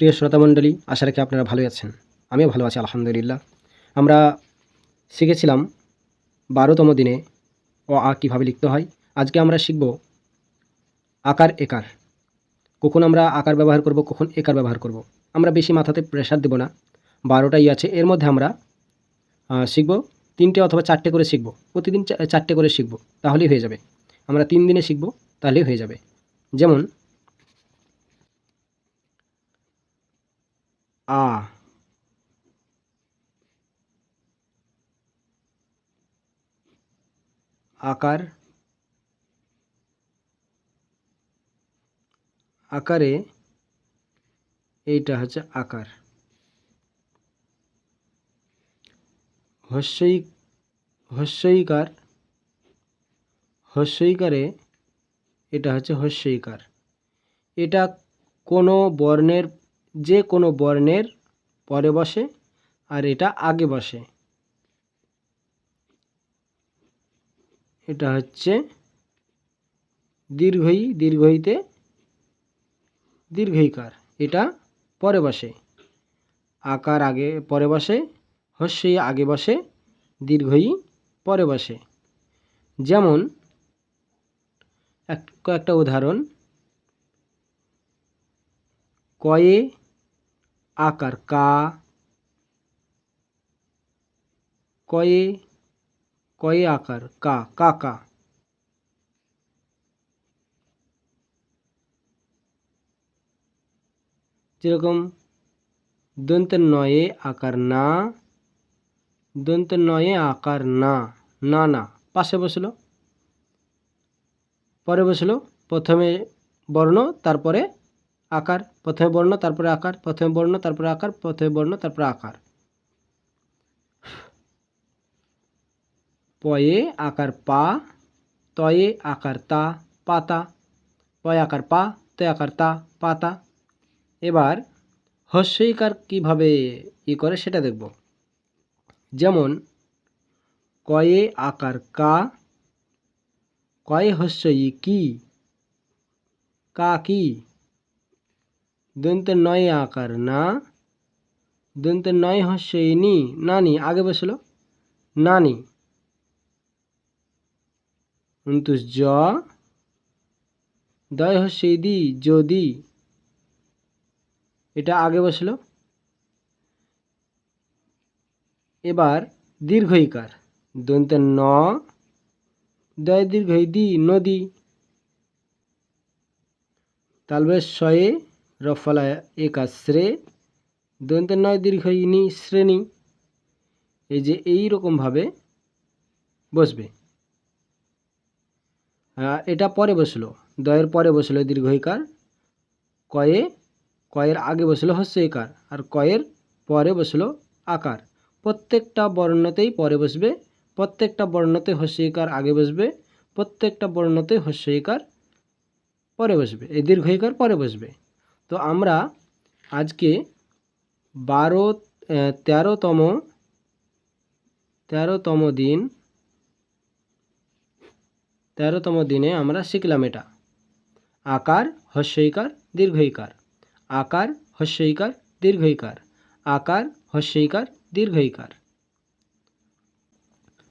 প্রিয় শ্রোতামণ্ডলী আশা রাখি আপনারা ভালোই আছেন। আমিও ভালো আছি, আলহামদুলিল্লাহ। আমরা শিখেছিলাম বারোতম দিনে অ, আ কীভাবে লিখতে হয়। আজকে আমরা শিখব আকার, একার। কখন আমরা আকার ব্যবহার করব, কখন একার ব্যবহার করব। আমরা বেশি মাথাতে প্রেশার দেব না। বারোটাই আছে। এর মধ্যে আমরা শিখব তিনটে অথবা চারটে করে শিখব। প্রতিদিন চারটে করে শিখব। তাহলেই হয়ে যাবে। আমরা তিন দিনে শিখব, তাহলেই হয়ে যাবে। যেমন আ। আকার। আকারে এইটা হচ্ছে আকার। হস্যই, হস্যইকার, হস্যইকারে এটা হচ্ছে হস্যইকার। এটা কোনো বর্ণের যে কোনো বর্ণের পরে বসে আর এটা আগে বসে। এটা হচ্ছে দীর্ঘই, দীর্ঘইতে দীর্ঘইকার। এটা পরে বসে। আকার আগে পরে বসে, হস্যই আগে বসে, দীর্ঘই পরে বসে। যেমন এক, কয়েকটা উদাহরণ। কয়ে আকার কা, কয়ে কয়ে আকার কা কাকা যেরকম দন্তের নয়ে আকার না দন্তের নয়ে আকার না না না, পাশে বসল, পরে বসল, প্রথমে বর্ণ, তারপরে আকার, প্রথমে বর্ণ, তারপরে আকার, প্রথমে বর্ণ, তারপরে আকার, প্রথমে বর্ণ, তারপরে আকার। পয়ে আকার পা, তয়ে আকার তা, পাতা। পয়ে আকার পা তয়ে আকার তা, পাতা। এবার হস্যইকার কীভাবে ই করে সেটা দেখব। যেমন, কয়ে আকার কা, কয়ে হস্য ই কি, কা কি দন্তের নয় আকার, না। দন্তের নয় হস্য নি নানি। আগে বসল। নানি। উনতুস জ। দয় হস্য দি যদি। এটা আগে বসল। এবার দীর্ঘইকার দন্তের ন। দয় দীর্ঘই দি নদী। তালবে শয়ে রফলা একাশ্রে দন্তের নয় দীর্ঘ নি শ্রেণি, এই যে এই রকমভাবে বসবে। এটা পরে বসল, দয়ের পরে বসল দীর্ঘ দীর্ঘইকার কয়ে, কয়ের আগে বসল হস্যইকার আর কয়ের পরে বসল আকার। প্রত্যেকটা বর্ণতেই পরে বসবে, প্রত্যেকটা বর্ণতে হস্যইকার আগে বসবে, প্রত্যেকটা বর্ণতে হস্যইকার পরে বসবে, এই দীর্ঘইকার পরে বসবে। তো আমরা আজকে বারো তেরোতম তেরোতম দিন, তেরোতম দিনে আমরা শিখলাম এটা। আকার, হস্যইকার, দীর্ঘইকার। আকার, হস্যইকার, দীর্ঘইকার। আকার, হস্যইকার, দীর্ঘইকার।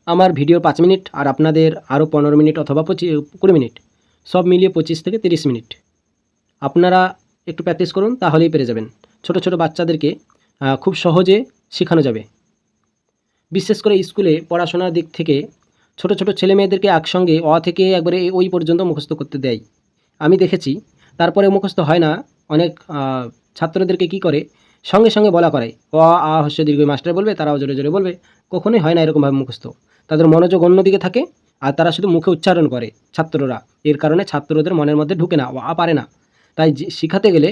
আমার ভিডিও পাঁচ মিনিট আর আপনাদের আরও পনেরো মিনিট অথবা পঁচিশ কুড়ি মিনিট। সব মিলিয়ে পঁচিশ থেকে তিরিশ মিনিট। আপনারা একটু প্র্যাকটিস করুন, তাহলেই পেরে যাবেন। ছোট ছোট বাচ্চাদেরকে খুব সহজে শেখানো যাবে। বিশেষ করে স্কুলে পড়াশোনার দিক থেকে ছোট ছোট ছেলে মেয়েদেরকে একসঙ্গে অ থেকে একবারে ওই পর্যন্ত মুখস্থ করতে দেয়। আমি দেখেছি, তারপরে মুখস্থ হয় না, অনেক ছাত্রদেরকে কি করে, সঙ্গে সঙ্গে বলা করে, অ, আ হস্য দীর্ঘ মাস্টার বলবে, তারাও জোরে জোরে বলবে, কখনোই হয় না এরকমভাবে মুখস্থ। তাদের মনোযোগ অন্যদিকে থাকে, আর তারা শুধু মুখে উচ্চারণ করে, ছাত্ররা। এর কারণে ছাত্রদের মনের মধ্যে ঢুকে না আ পারে না। তাই শিখাতে গেলে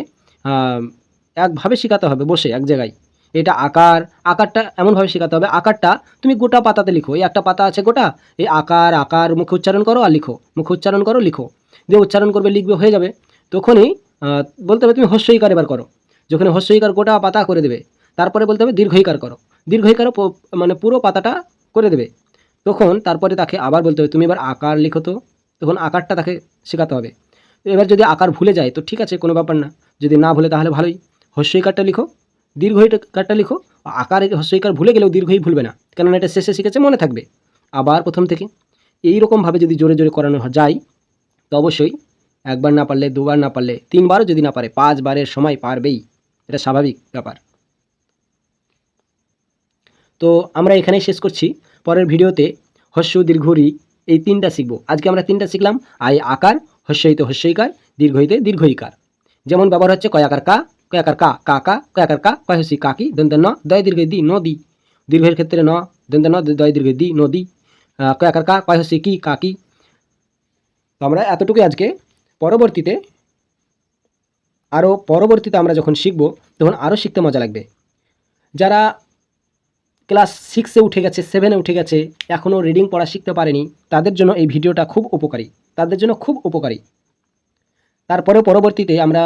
একভাবে শেখাতে হবে বসে এক জায়গায়। এটা আকার, আকারটা এমনভাবে শেখাতে হবে, আকারটা তুমি গোটা পাতাতে লিখো। এই একটা পাতা আছে গোটা, এই আকার আকার মুখে উচ্চারণ করো আর লিখো। মুখে উচ্চারণ করো, লিখো। দিয়ে উচ্চারণ করবে, লিখবে, হয়ে যাবে। তখনই বলতে হবে তুমি হস্যইকার এবার করো। যখন হস্যইকার গোটা পাতা করে দেবে, তারপরে বলতে হবে দীর্ঘইকার করো। দীর্ঘইকারও মানে পুরো পাতাটা করে দেবে। তখন তারপরে তাকে আবার বলতে হবে, তুমি এবার আকার লিখো তো। তখন আকারটা তাকে শেখাতে হবে। এবার যদি আকার ভুলে যায়, তো ঠিক আছে, কোনো ব্যাপার না। যদি না ভুলে, তাহলে ভালোই। হস্যইকারটা লিখো দীর্ঘইকারটা লিখো। আকার হস্যইকার ভুলে গেলেও দীর্ঘই ভুলবে না। কেননা এটা শেষে শিখেছে, মনে থাকবে। আবার প্রথম থেকে। এই রকমভাবে যদি জোরে জোরে করানো যায়, তো অবশ্যই একবার না পারলে, দুবার না পারলে, তিনবারও যদি না পারে, পাঁচবারের সময় পারবেই। এটা স্বাভাবিক ব্যাপার। তো আমরা এখানেই শেষ করছি। পরের ভিডিওতে হস্য দীর্ঘরি এই তিনটা শিখব। আজকে আমরা তিনটা শিখলাম। আই আকার হস্যইতে হস্যইকার দীর্ঘইতে দীর্ঘইকার যেমন ব্যবহার হচ্ছে কয়াকার কা কয়াকার কা কা কা, কয়াকার কা, কয় হসি কাকি দন্ত ন, দয় দীর্ঘ দি নদী দীর্ঘের ক্ষেত্রে ন দন্ত ন, দয় দীর্ঘ দি নদী কয়াকার কা, কয় হসি কি কাকি তো আমরা এতটুকুই আজকে পরবর্তীতে আরও পরবর্তীতে আমরা যখন শিখব, তখন আরও শিখতে মজা লাগবে। যারা ক্লাস সিক্সে উঠে গেছে সেভেনে উঠে গেছে এখনও রিডিং পড়া শিখতে পারেনি, তাদের জন্য এই ভিডিওটা খুব উপকারী। তাদের জন্য খুব উপকারী। তারপরে পরবর্তীতে আমরা,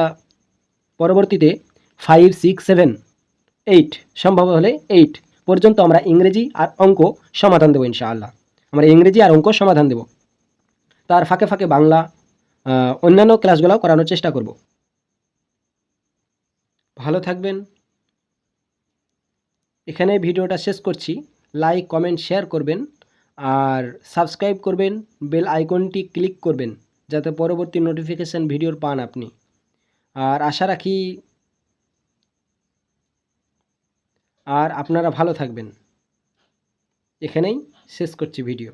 পরবর্তীতে ফাইভ সিক্স সেভেন এইট সম্ভব হলে এইট পর্যন্ত আমরা ইংরেজি আর অঙ্ক সমাধান দেবো ইনশাআল্লাহ। আমরা ইংরেজি আর অঙ্ক সমাধান দেব। তার ফাঁকে ফাঁকে বাংলা অন্যান্য ক্লাসগুলোও করানোর চেষ্টা করব। ভালো থাকবেন। এখানে ভিডিওটা শেষ করছি। লাইক কমেন্ট শেয়ার করবেন। আর সাবস্ক্রাইব করবেন বেল আইকনটি ক্লিক করবেন, যাতে পরবর্তী নোটিফিকেশান ভিডিওর পান আপনি। আর আশা রাখি আর আপনারা ভালো থাকবেন। এখানেই শেষ করছি ভিডিও